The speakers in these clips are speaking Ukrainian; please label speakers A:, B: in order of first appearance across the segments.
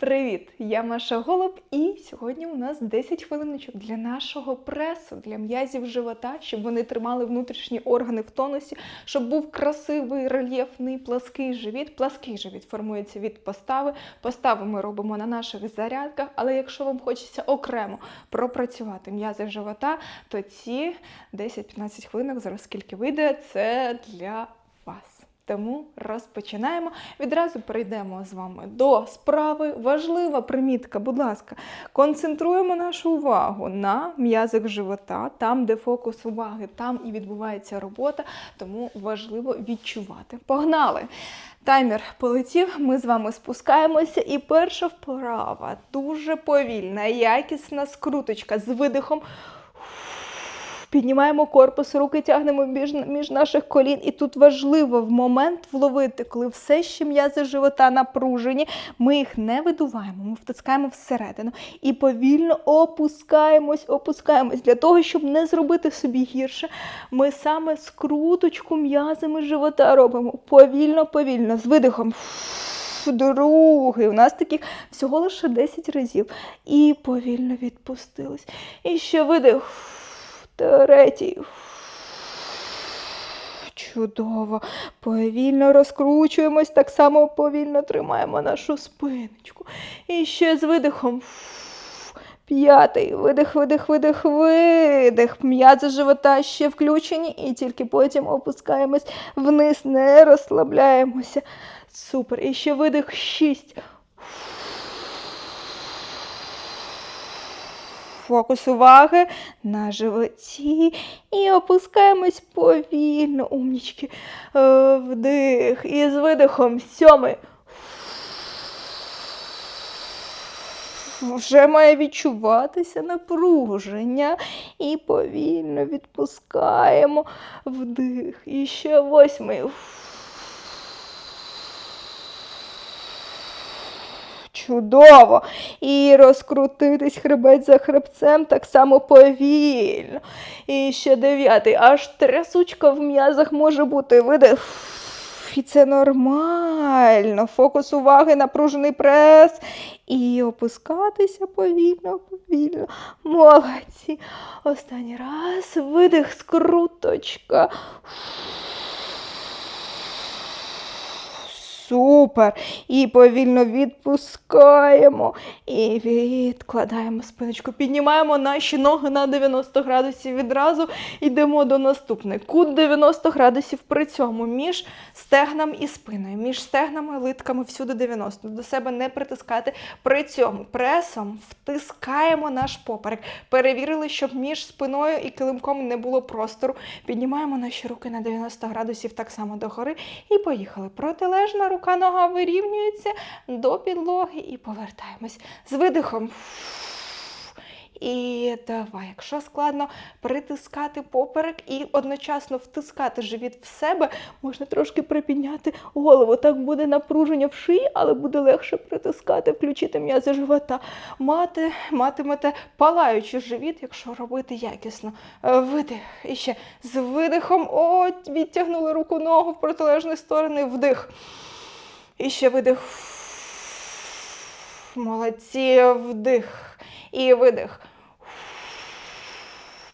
A: Привіт! Я Маша Голуб, і сьогодні у нас 10 хвилиночок для нашого пресу, для м'язів живота, щоб вони тримали внутрішні органи в тонусі, щоб був красивий, рельєфний, плаский живіт. Плаский живіт формується від постави. Постави ми робимо на наших зарядках, але якщо вам хочеться окремо пропрацювати м'язи живота, то ці 10-15 хвилинок, зараз скільки вийде, це для вас. Тому розпочинаємо. Відразу перейдемо з вами до справи. Важлива примітка, будь ласка, концентруємо нашу увагу на м'язах живота, там, де фокус уваги, там і відбувається робота, тому важливо відчувати. Погнали! Таймер полетів, ми з вами спускаємося. І перша вправа дуже повільна, якісна скруточка з видихом. Піднімаємо корпус, руки тягнемо між, між наших колін. І тут важливо в момент вловити, коли все ще м'язи живота напружені, ми їх не видуваємо, ми втискаємо всередину і повільно опускаємось, опускаємось. Для того, щоб не зробити собі гірше, ми саме скруточку м'язами живота робимо. Повільно, повільно, з видихом. Другий. У нас таких всього лише 10 разів. І повільно відпустились. І ще видих. Третій. Чудово. Повільно розкручуємось, так само повільно тримаємо нашу спиночку. І ще з видихом. П'ятий. Видих, видих, видих, видих. М'язи живота ще включені, і тільки потім опускаємось вниз, не розслабляємося. Супер. І ще видих. Шість. Фокус уваги на животі і опускаємось повільно, умнічки. Е, Вдих. І з видихом сьомий. Вже має відчуватися напруження. І повільно відпускаємо вдих. І ще восьмий. Чудово. І розкрутитись хребець за хребцем так само повільно. І ще дев'ятий. Аж трясучка в м'язах може бути. Видих. І це нормально. Фокус уваги, напружений прес. І опускатися повільно, повільно. Молодці. Останній раз. Видих, скруточка. Супер. І повільно відпускаємо. І відкладаємо спиночку. Піднімаємо наші ноги на 90 градусів відразу. Йдемо до наступної. Кут 90 градусів при цьому між стегном і спиною. Між стегнами, литками всюди 90. До себе не притискати. При цьому пресом втискаємо наш поперек. Перевірили, щоб між спиною і килимком не було простору. Піднімаємо наші руки на 90 градусів так само догори. І поїхали. Протилежна рука, нога вирівнюється до підлоги і повертаємось з видихом. І давай, якщо складно притискати поперек і одночасно втискати живіт в себе, можна трошки припідняти голову. Так буде напруження в шиї, але буде легше притискати, включити м'язи живота. Мати, матимете палаючий живіт, якщо робити якісно. Е, Видих. І ще з видихом. О, відтягнули руку ногу в протилежні сторони. Вдих. І ще видих. Молодці, вдих. І видих.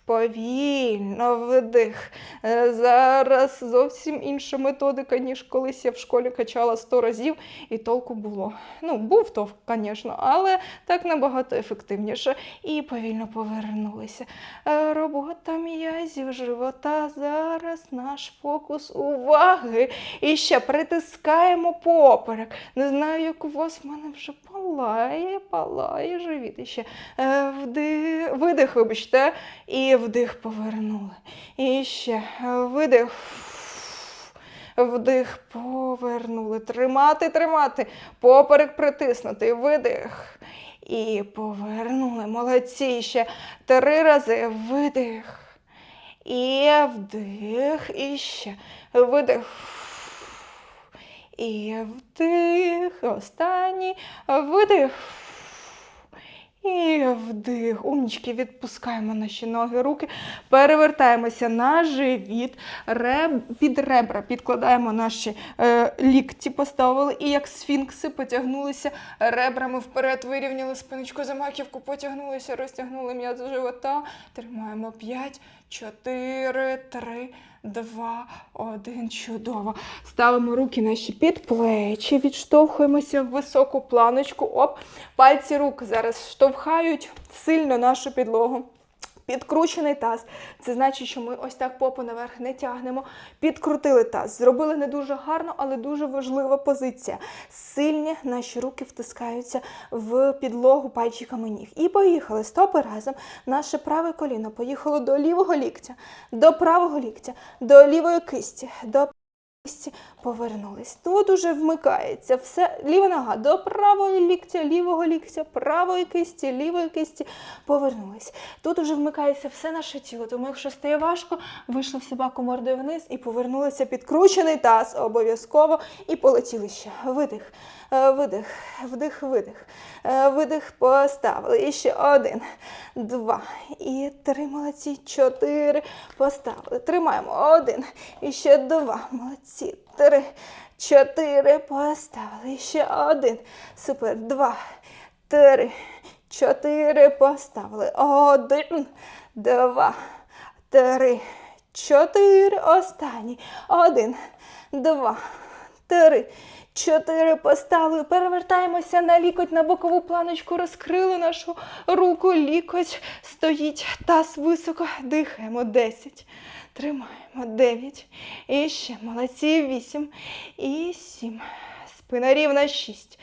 A: Повільно вдих. Е, Зараз зовсім інша методика, ніж колись я в школі качала 100 разів, і толку було. Ну, був товк, звісно, але так набагато ефективніше. І повільно повернулися. Е, Робота м'язів живота. Зараз наш фокус уваги. І ще притискаємо поперек. Не знаю, як у вас в мене вже палає, палає живіт. І ще е, вдих, видих, вибачте. І вдих повернули. І ще видих. Вдих, повернули. Тримати, тримати. Поперек притиснути. Видих. І повернули. Молодці. Ще три рази. Видих. І вдих. І ще. Видих. І вдих. Останній. Видих. І вдих. Умнічки, відпускаємо наші ноги, руки. Перевертаємося на живіт. Реб... Під ребра підкладаємо наші е, лікті, поставили. І як сфінкси потягнулися ребрами вперед, вирівняли спиночку за маківку, потягнулися, розтягнули м'яз живота. Тримаємо 5, 4, 3, 2, 1. Чудово. Ставимо руки наші під плечі, відштовхуємося в високу планочку. Оп, пальці рук зараз штовхають сильно нашу підлогу. Підкручений таз. Це значить, що ми ось так попу наверх не тягнемо. Підкрутили таз. Зробили не дуже гарно, але дуже важлива позиція. Сильні наші руки втискаються в підлогу пальчиками ніг. І поїхали. Стопи разом. Наше праве коліно поїхало до лівого ліктя, до правого ліктя, до лівої кисті, до кисті повернулись. Тут уже вмикається все. Ліва нога до правої ліктя, лівого ліктя, правої кисті, лівої кисті повернулись. Тут уже вмикається все наше тіло. Тому, якщо стає важко, вийшли в собаку мордою вниз і повернулися підкручений таз обов'язково і полетіли ще. Видих, видих, вдих, видих. Е, Видих поставили. І ще один, два. І три молодці. Чотири поставили. Тримаємо. Один. І ще два. Молодці. Три. Чотири поставили. І ще один. Супер. Два. Три. Чотири поставили. Один. Два. Три. Чотири. Останній. Один. Два. Три. Чотири поставили. Перевертаємося на лікоть на бокову планочку. Розкрили нашу руку. Лікоть стоїть. Таз високо. Дихаємо. Десять. Тримаємо. Дев'ять. І ще. Молодці. Вісім. І сім. Спина рівна. Шість.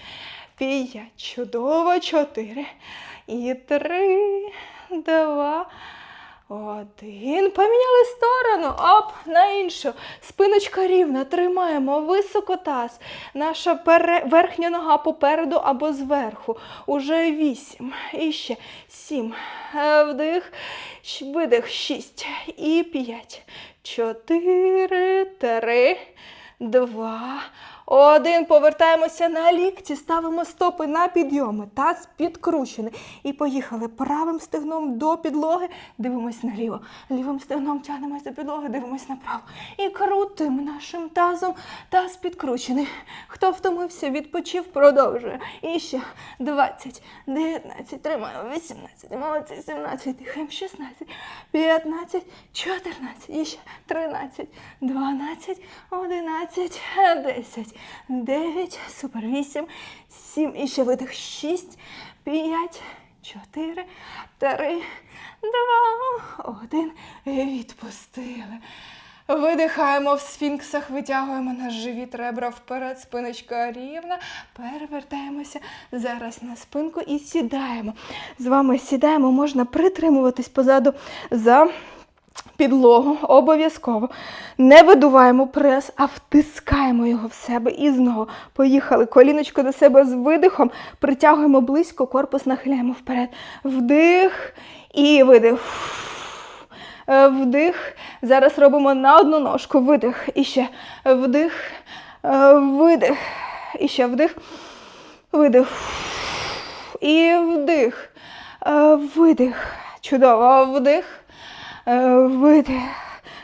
A: П'ять. Чудово. Чотири. І три. Два. Один. Поміняли сторону. Оп, на іншу. Спиночка рівна. Тримаємо високо таз. Наша пере... верхня нога попереду або зверху. Уже вісім. І ще сім. Е, Вдих. Видих. Шість. І п'ять. Чотири. Три. Два. Один. Повертаємося на лікті, ставимо стопи на підйоми. Таз підкручений. І поїхали правим стегном до підлоги. Дивимось наліво. Лівим стегном тягнемось до підлоги, дивимось направо. І крутимо нашим тазом. Таз підкручений. Хто втомився, відпочив, продовжує. І ще 20, 19, тримаємо, 18, молодці, 17, дихаємо, 16, 15, 14, і ще 13, 12, 11, 10, 9, супер, 8, 7, і ще видих, 6, 5, 4, 3, 2, 1, відпустили. Видихаємо в сфінксах, витягуємо наш живіт, ребра вперед, спиночка рівна. Перевертаємося зараз на спинку і сідаємо. З вами сідаємо, можна притримуватись позаду за підлогу. Обов'язково. Не видуваємо прес, а втискаємо його в себе. І знову поїхали. Коліночко до себе з видихом. Притягуємо близько, корпус нахиляємо вперед. Вдих і видих. Е, Вдих. Зараз робимо на одну ножку. Видих. І ще вдих. Е, Видих. І ще вдих. Видих. І вдих. Е, Видих. Чудово. Вдих. Е, Видих.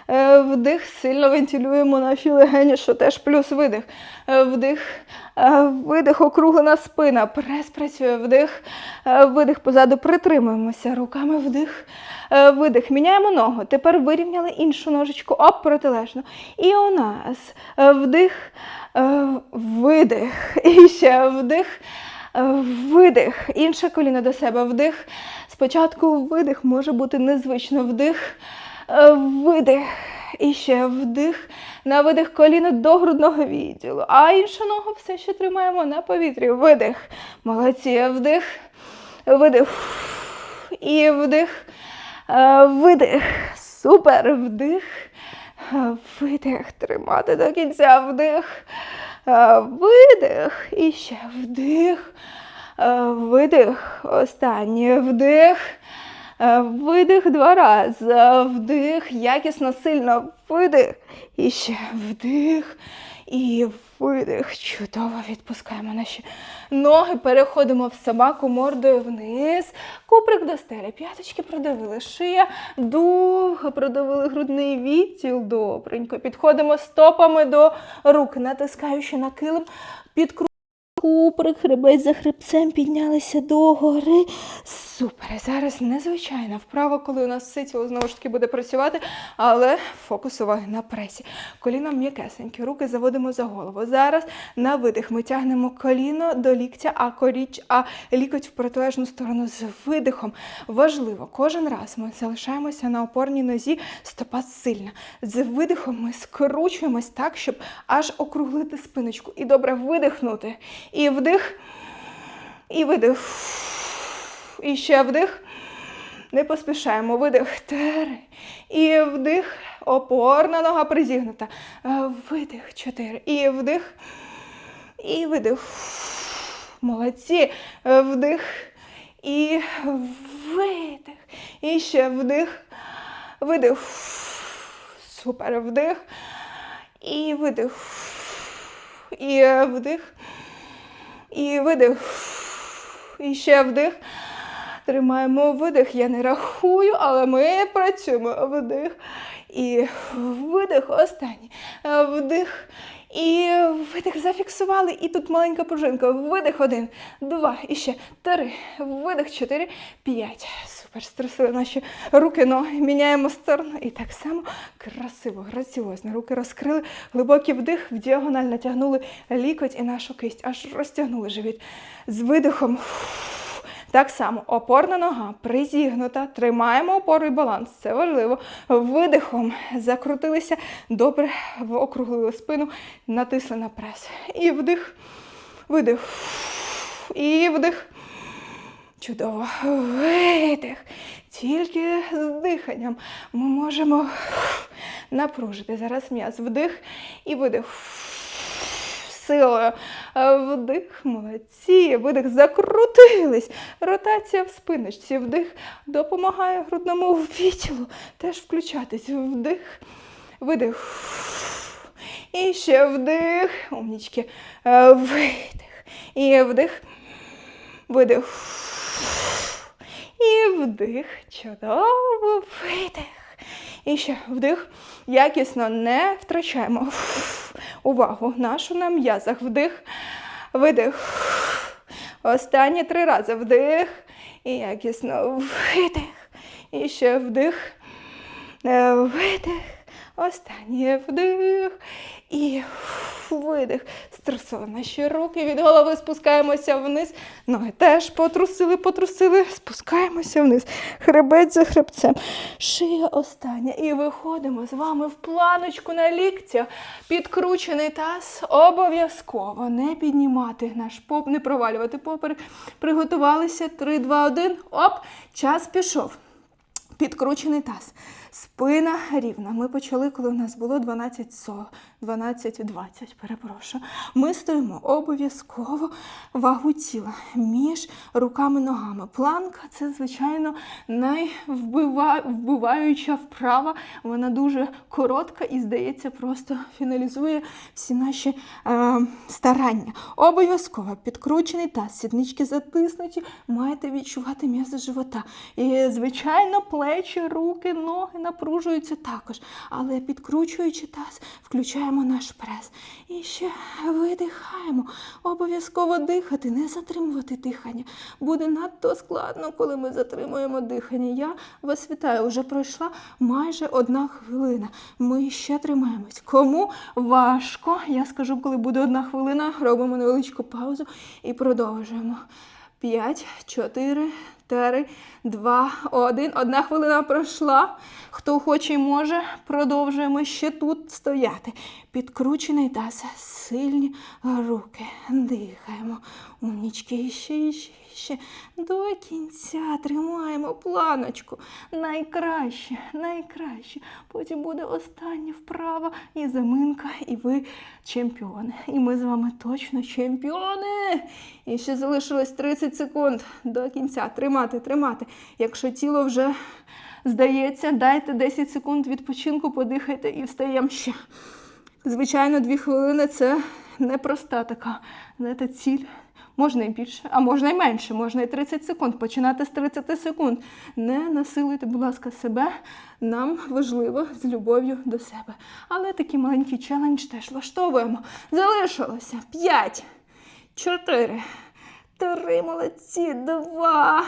A: Е, Вдих. Сильно вентилюємо наші легені, що теж плюс видих. Е, Вдих. Видих. Округлена спина. Прес працює. Вдих. Видих. Позаду притримуємося. Руками вдих. Видих. Міняємо ногу. Тепер вирівняли іншу ножичку. Оп, протилежно. І у нас вдих. Видих. І ще вдих. Видих. Інше коліно до себе. Вдих. Спочатку видих може бути незвично. Вдих. Е, Видих. І ще вдих. На видих коліно до грудного відділу. А іншу ногу все ще тримаємо на повітрі. Видих. Молодці. Вдих. Видих. І вдих. Е, Видих. Супер. Вдих. Видих. Тримати до кінця. Вдих. Е, Видих. І ще вдих. Е, Видих. Останній вдих. Е, Видих два рази. Вдих. Якісно, сильно. Видих. І ще вдих. І видих. Чудово відпускаємо наші ноги. Переходимо в собаку мордою вниз. Куприк до стелі. П'яточки продавили. Шия. Довго продавили грудний відділ. Добренько. Підходимо стопами до рук, натискаючи на килим. Підкру... Куприк, хребець за хребцем, піднялися догори. Супер. Зараз незвичайна вправа, коли у нас все тіло знову ж таки буде працювати, але фокус уваги на пресі. Коліна м'якесенькі, руки заводимо за голову. Зараз на видих ми тягнемо коліно до ліктя, а коріч, а лікоть в протилежну сторону з видихом. Важливо, кожен раз ми залишаємося на опорній нозі, стопа сильна. З видихом ми скручуємось так, щоб аж округлити спиночку. І добре видихнути. І вдих, і видих. І ще вдих. Не поспішаємо. Видих. Три. І вдих. Опорна нога призігнута. Е, Видих. Чотири. І вдих. І видих. Молодці. Е, Вдих. І видих. І ще вдих. Видих. Супер. Вдих. І видих. І вдих. І видих. І ще вдих. Тримаємо видих. Я не рахую, але ми працюємо. Вдих. І видих. Останній. Вдих. І видих зафіксували. І тут маленька пружинка. Видих один, два, і ще три. Видих, чотири, п'ять. Супер. Струсили наші руки, ноги. Міняємо сторону. І так само красиво, граціозно. Руки розкрили. Глибокий вдих, в діагональ натягнули лікоть і нашу кисть. Аж розтягнули живіт. З видихом. Так само опорна нога призігнута, тримаємо опору і баланс, це важливо. Видихом закрутилися, добре округлили спину, натисли на прес. І вдих, видих. І вдих. Чудово. Видих. Тільки з диханням ми можемо напружити. Зараз м'яз. Вдих і видих силою. Вдих, молодці, видих, закрутились. Ротація в спиночці. Вдих допомагає грудному відділу теж включатись. Вдих, видих. І ще вдих. Умнічки. Видих. І вдих. Видих. І вдих. Чудово. Видих. І ще вдих. Якісно не втрачаємо увагу нашу на м'язах. Вдих, видих. Останні три рази. Вдих. І якісно видих. І ще вдих. Е, Видих. Останній вдих. І видих. Струсили наші руки від голови, спускаємося вниз. Ноги теж потрусили, потрусили, спускаємося вниз. Хребець за хребцем. Шия остання. І виходимо з вами в планочку на ліктях. Підкручений таз. Обов'язково не піднімати наш поп, не провалювати поперек. Приготувалися. 3, 2, 1. Оп, час пішов. Підкручений таз. Спина рівна. Ми почали, коли у нас було 12 со, 12-20, перепрошую. Ми стоїмо обов'язково вагу тіла між руками-ногами. Планка це, звичайно, найвбиваюча вправа. Вона дуже коротка і, здається, просто фіналізує всі наші е, старання. Обов'язково підкручений таз, сіднички затиснуті, маєте відчувати м'язи живота. І, звичайно, плечі, руки, ноги напружуються також. Але підкручуючи таз, включаємо наш прес. І ще видихаємо. Обов'язково дихати, не затримувати дихання. Буде надто складно, коли ми затримуємо дихання. Я вас вітаю, вже пройшла майже одна хвилина. Ми ще тримаємось. Кому важко, я скажу, коли буде одна хвилина, робимо невеличку паузу і продовжуємо. П'ять, чотири, три, два, один. Одна хвилина пройшла. Хто хоче і може, продовжуємо ще тут стояти. Підкручений таз, сильні руки. Дихаємо. Умнічки, ще, ще, ще. До кінця тримаємо планочку. Найкраще, найкраще. Потім буде остання вправа і заминка, і ви чемпіони. І ми з вами точно чемпіони. І ще залишилось 30 секунд до кінця. Тримати, тримати. Якщо тіло вже здається, дайте 10 секунд відпочинку, подихайте і встаємо ще. Звичайно, дві хвилини це непроста така, знаєте, ціль. Можна і більше, а можна і менше, можна і 30 секунд. Починати з 30 секунд. Не насилуйте, будь ласка, себе. Нам важливо з любов'ю до себе. Але такий маленький челендж теж влаштовуємо. Залишилося 5, 4, 3, молодці, 2,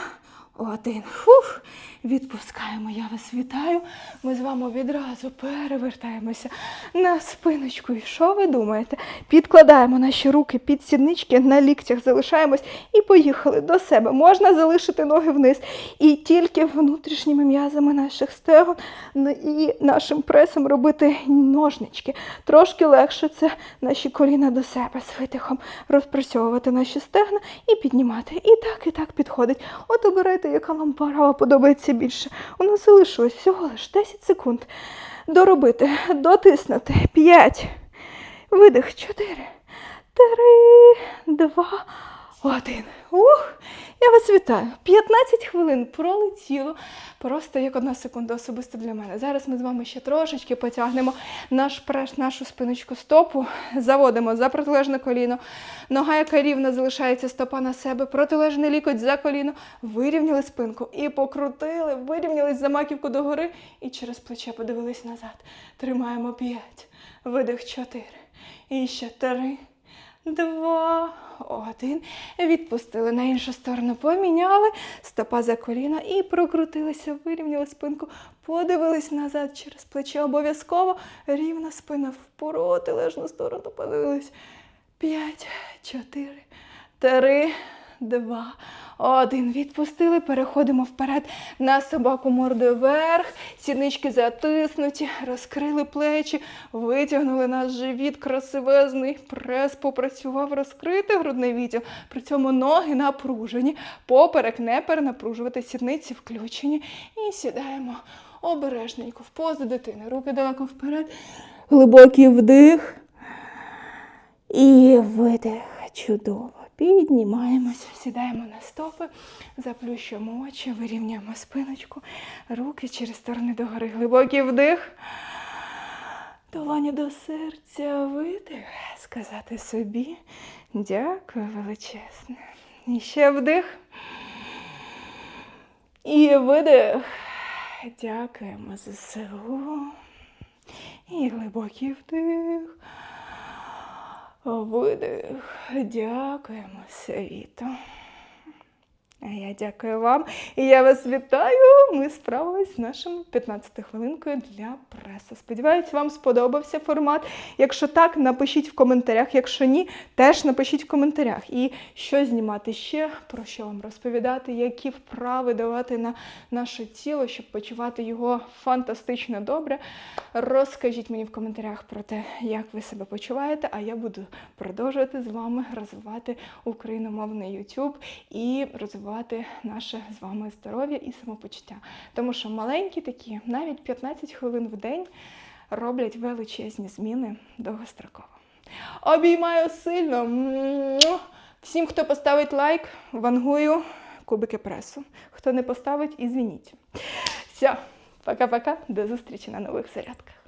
A: один. Фух. Відпускаємо. Я вас вітаю. Ми з вами відразу перевертаємося на спиночку. І що ви думаєте? Підкладаємо наші руки під сіднички, на ліктях залишаємось і поїхали до себе. Можна залишити ноги вниз. І тільки внутрішніми м'язами наших стегон ну, і нашим пресом робити ножнички. Трошки легше це наші коліна до себе з видихом розпрацьовувати наші стегна і піднімати. І так, і так підходить. От обирайте, яка вам пара подобається більше. У нас залишилось всього лиш 10 секунд. Доробити, дотиснути. 5. Видих. 4, 3, 2, 1. Ух! Я вас вітаю. 15 хвилин пролетіло. Просто як одна секунда особисто для мене. Зараз ми з вами ще трошечки потягнемо наш прес, нашу спиночку стопу, заводимо за протилежне коліно. Нога, яка рівна, залишається стопа на себе, протилежний лікоть за коліно, вирівняли спинку і покрутили, вирівнялись за маківку догори і через плече подивились назад. Тримаємо 5, видих 4. І ще 3, Два, один. Відпустили на іншу сторону, поміняли стопа за коліна і прокрутилися, вирівняли спинку, подивились назад через плече. Обов'язково рівна спина в протилежну сторону. Подивились. П'ять, чотири, три, два, один. Відпустили. Переходимо вперед на собаку мордою вверх. Сіднички затиснуті, розкрили плечі, витягнули наш живіт красивезний. Прес попрацював, розкрити грудний відділ. При цьому ноги напружені. Поперек не перенапружувати, сідниці включені. І сідаємо обережненько в позу дитини. Руки далеко вперед. Глибокий вдих. І видих. Чудово. Піднімаємося, сідаємо на стопи, заплющуємо очі, вирівнюємо спиночку, руки через сторони догори. Глибокий вдих. Долоні до серця, видих. Сказати собі дякую величезне. І ще вдих. І видих. Дякуємо ЗСУ. І глибокий вдих. Видих. Дякуємо світу. А я дякую вам. І я вас вітаю. Ми справились з нашим 15 хвилинкою для преси. Сподіваюсь, вам сподобався формат. Якщо так, напишіть в коментарях. Якщо ні, теж напишіть в коментарях. І що знімати ще, про що вам розповідати, які вправи давати на наше тіло, щоб почувати його фантастично добре. Розкажіть мені в коментарях про те, як ви себе почуваєте, а я буду продовжувати з вами розвивати україномовний YouTube і розвивати наше з вами здоров'я і самопочуття. Тому що маленькі такі, навіть 15 хвилин в день роблять величезні зміни довгостроково. Обіймаю сильно. Всім, хто поставить лайк, вангую кубики пресу. Хто не поставить, ізвініть. Все, пока-пока, до зустрічі на нових зарядках.